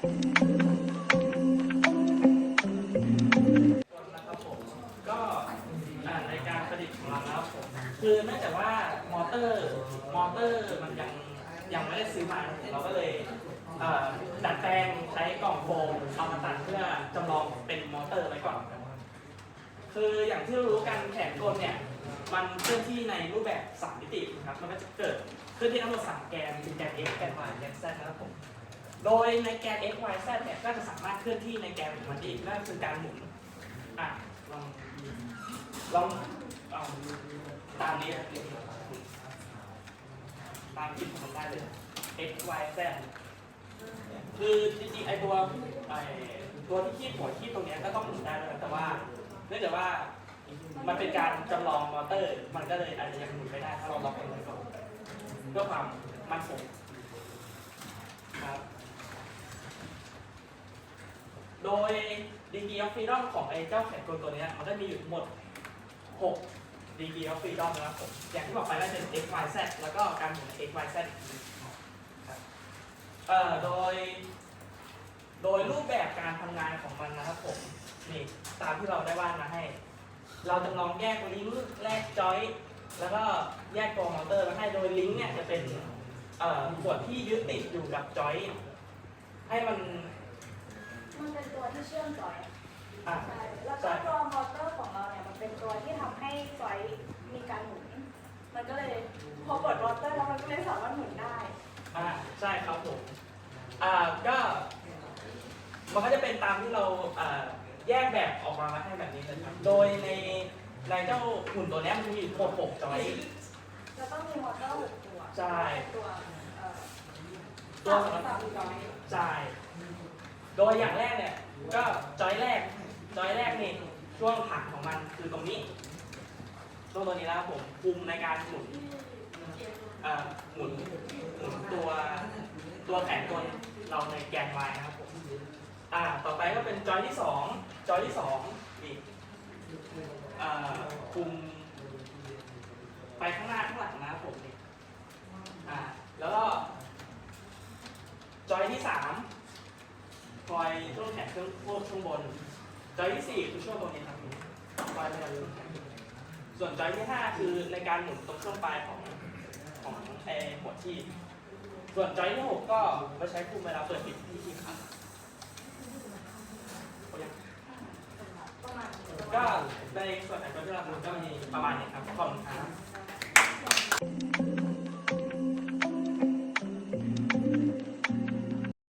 ครับผมก็ในการประดิษฐ์ของเรานะครับผมคือเนื่องจากว่ามอเตอร์มอเตอร์มันยังยังไม่ได้ซื้อมาเราก็เลยดัดแปลงใช้กล่องโฟมเอามาตัดเพื่อจำลองเป็นมอเตอร์ไว้ก่อน คืออย่างที่รู้กันแขนกลเนี่ยมันเคลื่อนที่ในรูปแบบสามมิติครับ มันก็จะเกิดเคลื่อนที่ทั้งหมดสามแกนคือแกน x แกน y แกน z นะครับผม โดยในแกน x y z เนี่ยก็จะสามารถเคลื่อนที่ในแกนของมันได้อีกนั่นคือการหมุนอะลองลองเอาตามนี้ตามที่ผมได้เลย x y z คือจริงๆไอตัวไอตัวที่คีบหัวคีบตรงนี้ก็ต้องหมุนได้ด้วยแต่ว่าเนื่องจากว่ามันเป็นการจำลองมอเตอร์ มันก็เลยอาจจะยังหมุนไม่ได้ถ้าเราล็อกมันไว้ก่อนเพื่อความมั่นคงครับ โดย degree of freedom ของไอ้เจ้าแขนกลตัวนี้มันก็มีอยู่ทั้งหมด6 degree of freedom นะครับผมอย่างที่บอกไปว่าเป็น x y z แล้วก็การหมุน x y z อีกทีครับเอ่อโดย โดยรูปแบบการทำงานของมันนะครับผมนี่ตามที่เราได้วาดมาให้ เราจำลองแยกลิงก์แยกจอย แล้วก็แยกตัวมอเตอร์มาให้โดยลิงก์เนี่ยจะเป็นเอ่อขวดที่ยึดติดอยู่กับจอยให้มัน เป็นตัวที่เชื่อมจอยอะใช่แล้วก็ตัวมอเตอร์ของเราเนี่ยมันเป็นตัวที่ทำให้จอยมีการหมุน มันก็เลยพอกดมอเตอร์แล้วมันก็เลยสามารถหมุนได้ อ่าใช่ครับผมอ่าก็มันก็จะเป็นตามที่เราอ่าแยกแบบออกมาให้แบบนี้เลยครับโดยในในเจ้าหุ่นตัวเนี้ยมันจะมีหกหกจอย แล้วก็มีมอเตอร์หกตัวใช่ ตัวเอ่อตัวสามสำหรับ สามจอย ใช่ โดยอย่างแรกเนี่ยก็จอยแรกจอยแรกนี่ช่วงถังของมันคือตรงนี้ช่วงตัวนี้นะครับผมคุมในการหมุนหมุนหมุนตัวตัวแขนตัวเราในแกน y นะครับผมอ่าต่อไปก็เป็นจอยที่สองจอยที่สองนี่คุมไปข้างหน้าข้างหลังนะครับผมนี่อ่าแล้วก็จอยที่สาม คอยช่วงแขนช่วงพวกช่วงบนจอยที่สี่คือช่วงตรงนี้ครับคอยในการหมุนแขนส่วนจอยที่ห้าคือในการหมุนตรงช่วงปลายของของไอหัวที่ ส่วนจอยที่หกก็ไว้ใช้คุมเวลาเปิดปิดที่ที่ขาประมาณนี้ก็ในส่วนของจอยที่เราหมุนก็มีประมาณนี้ครับขอบคุณครับ